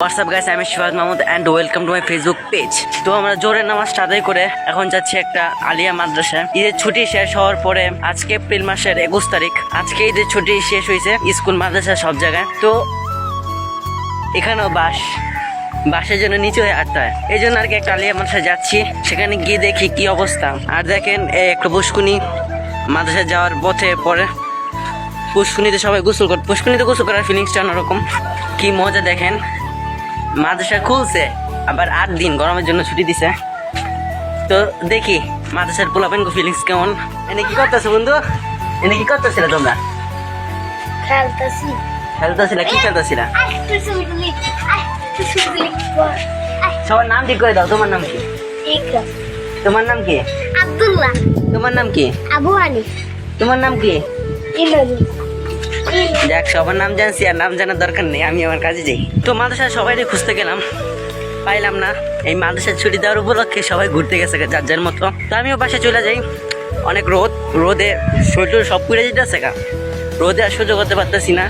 WhatsApp guys আমি Shibaj Mahmud and welcome to my Facebook page তো আমরা জোরের নামাজ আদায় করে এখন যাচ্ছি একটা আলিয়া মাদ্রাসা। ঈদের ছুটি শেষ হওয়ার পরে আজকে এপ্রিল মাসের একুশ তারিখ। আজকে ঈদের ছুটি শেষ হয়েছে স্কুল, মাদ্রাসা সব জায়গায়। তো এখানেও বাস। বাসের জন্য নিচে হয়ে আটটা এই জন্য আর কি একটা আলিয়া মাদ্রাসা যাচ্ছি। সেখানে গিয়ে দেখি কি অবস্থা। আর দেখেন একটা পুষ্কুনি মাদ্রাসা যাওয়ার পথে পরে পুষ্কুনিতে সবাই গোসল করে, পুষ্কুনিতে গোসল করার ফিলিংসটা অন্যরকম। কি মজা দেখেন। মাদ্রাসা খুলছে আবার আট দিন গরমের জন্য ছুটি দিছে। তো দেখি মাদ্রাসার পোলাপেন ফিলিংস কেমন? এনে কি করতেছো বন্ধু? এনে কি করতেছিলে তোমরা? খেলতেছি। খেলতেছিলা? কি খেলতেছিলা? সবার নাম ঠিক করে দাও তোমার নাম কি? তোমার নাম কি? আব্দুল্লাহ। তোমার নাম কি? আবু হানি তোমার নাম কি? ইলানি যাক সবার নাম জানছি আর নাম জানার দরকার নেই, আমি আমার কাজে যাই। তো মাদ্রাসায় সবাই খুঁজতে গেলাম, পাইলাম না। এই মাদ্রাসার ছুটি দেওয়ার উপলক্ষে সবাই ঘুরতে গেছে যার যার মতো। তো আমিও বাসে চলে যাই, অনেক রোদ, রোদে শরীর সব পুড়ে যেতেছে গা। রোদে আর সহ্য করতে পারতেছি না।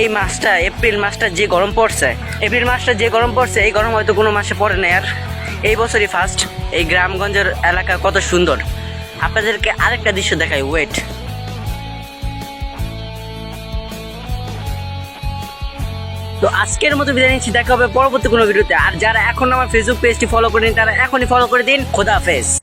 এই মাসটা, এপ্রিল মাসটা যে গরম পড়ছে, এপ্রিল মাসটা যে গরম পড়ছে, এই গরম হয়তো কোনো মাসে পড়ে না আর এই বছরই ফার্স্ট এই গ্রামগঞ্জের এলাকা কত সুন্দর। আপনাদেরকে আরেকটা দৃশ্য দেখাই ওয়েট তো আজকের মতো বিদায় নিচ্ছি, দেখা হবে পরবর্তী কোনো ভিডিওতে। আর যারা এখন আমার ফেসবুক পেজটি ফলো করেন, তারা এখনই ফলো করে দিন। খোদা হাফেজ।